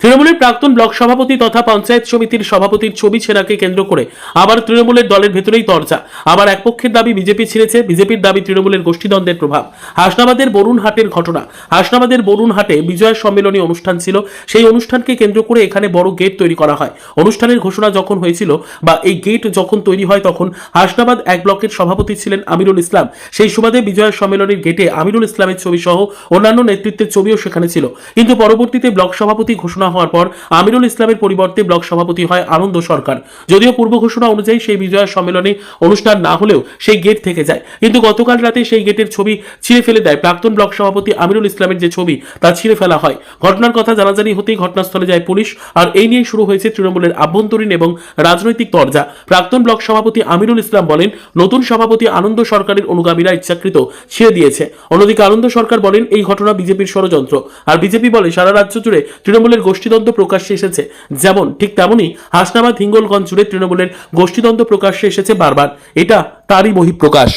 তৃণমূলের প্রাক্তন ব্লক সভাপতি তথা পঞ্চায়েত সমিতির সভাপতির ছবি ছেঁড়াকে কেন্দ্র করে আবার তৃণমূলের দলের ভেতরেই তরজা আবার এক পক্ষের দাবি বিজেপি ছিঁড়েছে, বিজেপির দাবি তৃণমূলের গোষ্ঠীদ্বন্দ্বের প্রভাব। হাসনাবাদের বরুণহাটের ঘটনা। হাসনাবাদের বরুণহাটে বিজয় সম্মেলনী অনুষ্ঠান ছিল। সেই অনুষ্ঠানকে কেন্দ্র করে এখানে বড় গেট তৈরি করা হয়। অনুষ্ঠানের ঘোষণা যখন হয়েছিল বা এই গেট যখন তৈরি হয় তখন হাসনাবাদ এক ব্লকের সভাপতি ছিলেন আমিরুল ইসলাম। সেই সুবাদে বিজয় সম্মেলনের গেটে আমিরুল ইসলামের ছবি সহ অন্যান্য নেতৃত্বের ছবিও সেখানে ছিল। কিন্তু পরবর্তীতে ব্লক সভাপতি ঘোষণা হওয়ার পর আমিরুল ইসলামের পরিবর্তে ব্লক সভাপতি হয় আনন্দ সরকার। যদিও পূর্ব ঘোষণা অনুযায়ী সেই বিজয় সম্মেলনে অনুষ্ঠান না হলেও সেই গেট থেকে যায়। কিন্তু গতকাল রাতে সেই গেটের ছবি ছিঁড়ে ফেলে দেয় প্রাক্তন ব্লক সভাপতি আমিরুল ইসলামের যে ছবি, তা ছিঁড়ে ফেলা হয়। ঘটনার কথা জানাজানি হতেই ঘটনাস্থলে যায় পুলিশ, আর এই নিয়ে শুরু হয়েছে তৃণমূলের আভ্যন্তরীণ এবং রাজনৈতিক তরজা। প্রাক্তন ব্লক সভাপতি আমিরুল ইসলাম বলেন, নতুন সভাপতি আনন্দ সরকারের অনুগামীরা ইচ্ছাকৃত ছিঁড়ে দিয়েছে। অন্যদিকে আনন্দ সরকার বলেন, এই ঘটনা বিজেপির ষড়যন্ত্র। আর বিজেপি বলে, সারা রাজ্য জুড়ে তৃণমূলের গোষ্ঠীদ্বন্দ্ব প্রকাশ্যে এসেছে। যেমন, ঠিক তেমনই হাসনাবাদ হিঙ্গলগঞ্জ জুড়ে তৃণমূলের গোষ্ঠীদ্বন্দ্ব প্রকাশ্যে এসেছে বারবার। এটা তারই বহিঃপ্রকাশ।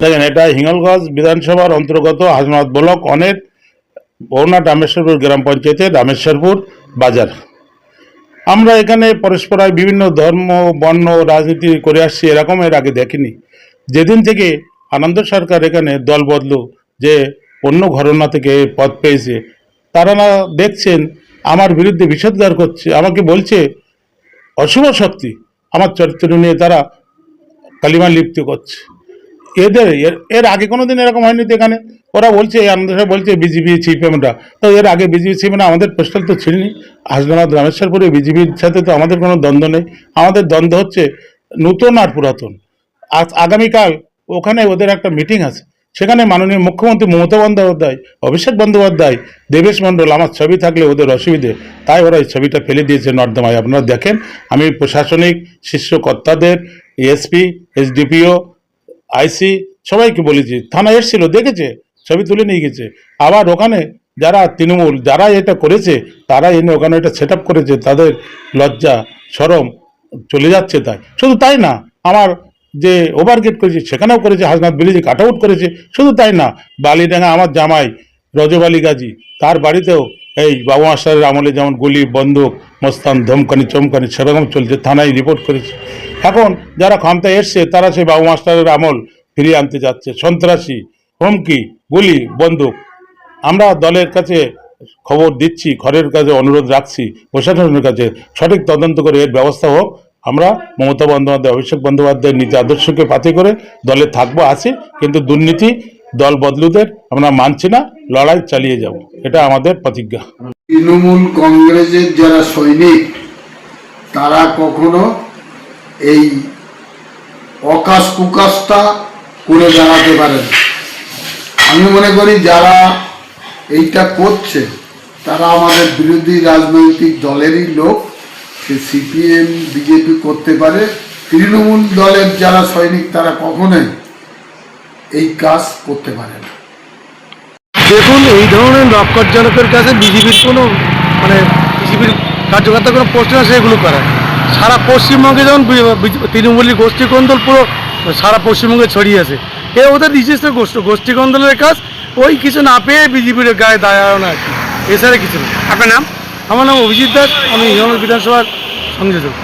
দেখেন, এটা হিঙ্গলগঞ্জ বিধানসভার অন্তর্গত হাজমাত ব্লক অনেক, বরুণা রামেশ্বরপুর গ্রাম পঞ্চায়েতের রামেশ্বরপুর বাজার। আমরা এখানে পরস্পরায় বিভিন্ন ধর্ম, বর্ণ, রাজনীতি করে আসছি, এরকম এর আগে দেখিনি। যেদিন থেকে আনন্দ সরকার এখানে দল বদলু, যে অন্য ঘটনা থেকে পদ পেয়েছে, তারা না দেখছেন আমার বিরুদ্ধে বিষোদ্গার করছে, আমাকে বলছে, অশুভ শক্তি আমার চরিত্র নিয়ে তারা কালিমা লিপ্ত করছে। এদের, এর আগে কোনো দিন এরকম হয়নি তো এখানে? ওরা বলছে আনন্দ সাহেব বলছে, বিজেপি চিফএমটা তো এর আগে বিজেপি চিফএম আমাদের পোস্টাল তো ছিলনি। হাসনাবাদ, রামেশ্বরপুরে বিজেপির সাথে তো আমাদের কোনো দ্বন্দ্ব নেই। আমাদের দ্বন্দ্ব হচ্ছে নূতন আর পুরাতন। আজ আগামীকাল ওখানে ওদের একটা মিটিং আছে। সেখানে মাননীয় মুখ্যমন্ত্রী মমতা বন্দ্যোপাধ্যায়, অভিষেক বন্দ্যোপাধ্যায়, দেবেশ মণ্ডল, আমার ছবি থাকলে ওদের অসুবিধে। তাই ওরা এই ছবিটা ফেলে দিয়েছে নর্দমায়। আপনারা দেখেন, আমি প্রশাসনিক শীর্ষ কর্তাদের এসপি এসডিপিও, আইসি সবাইকে বলেছি থানা এসেছিল, দেখেছে? ছবি তুলে নিয়ে গেছে। আবার ওখানে যারা তৃণমূল, যারা এটা করেছে, তারা এনে ওখানে এটা সেট করেছে, তাদের লজ্জা সরম চলে যাচ্ছে তাই। শুধু তাই না, আমার যে ওভারগেট করেছে, সেখানেও করেছে হাসনাথ ব্রিজে কাট আউট করেছে। শুধু তাই না, বালিডাঙ্গা আমার জামাই রজব আলী গাজী তার বাড়িতেও এই বাবু মাস্টারের আমলে যেমন গুলি, বন্দুক, মস্তান, ধমকানি, চমকানি সেরকম চলছে, থানায় রিপোর্ট করেছে। এখন যারা ক্ষমতায় এসছে, তারা সেই বাবু মাস্টারের আমল ফিরিয়ে আনতে যাচ্ছে। সন্ত্রাসী, হুমকি, গুলি, বন্দুক। আমরা দলের কাছে খবর দিচ্ছি, ঘরের কাছে অনুরোধ রাখছি, প্রশাসনের কাছে সঠিক তদন্ত করে এর ব্যবস্থা হোক। আমরা মমতা বন্দ্যোপাধ্যায়, অভিষেক বন্দ্যোপাধ্যায়ের নীতি আদর্শকে পাতি করে দলে থাকব, আছি। কিন্তু দুর্নীতি, দল বদলুদের আমরা মানছি না, লড়াই চালিয়ে যাব। এটা আমাদের প্রতিজ্ঞা। তৃণমূল কংগ্রেসের যারা সৈনিক, তারা কখনো এই অকাশ কুকাশটা করে দাঁড়াতে পারে না। আমি মনে করি যারা এইটা করছে, তারা আমাদের বিরোধী রাজনৈতিক দলেরই লোক। সে সিপিএম বিজেপি করতে পারে তৃণমূল দলের যারা সৈনিক তারা কখনোই এই কাজ করতে পারে না। দেখুন এই ধরনের নক্করজনকের কাছে বিজেপির কোনো মানে বিজেপির কার্যকর্তা কোনো প্রশ্ন আছে এগুলো করে সারা পশ্চিমবঙ্গে যেমন বি- বি- তৃণমূলী গোষ্ঠী কন্দল পুরো সারা পশ্চিমবঙ্গে ছড়িয়ে আছে। এ ওদের নিজস্ব গোষ্ঠী গোষ্ঠী কন্দলের কাজ ওই কিছু না পেয়ে বিজেপির গায়ে দাঁড়ানো আর কি। এছাড়া কিছু না। আপনার নাম? আমার নাম অভিজিৎ দাস আমি হিমালয় বিধানসভার 상대적으로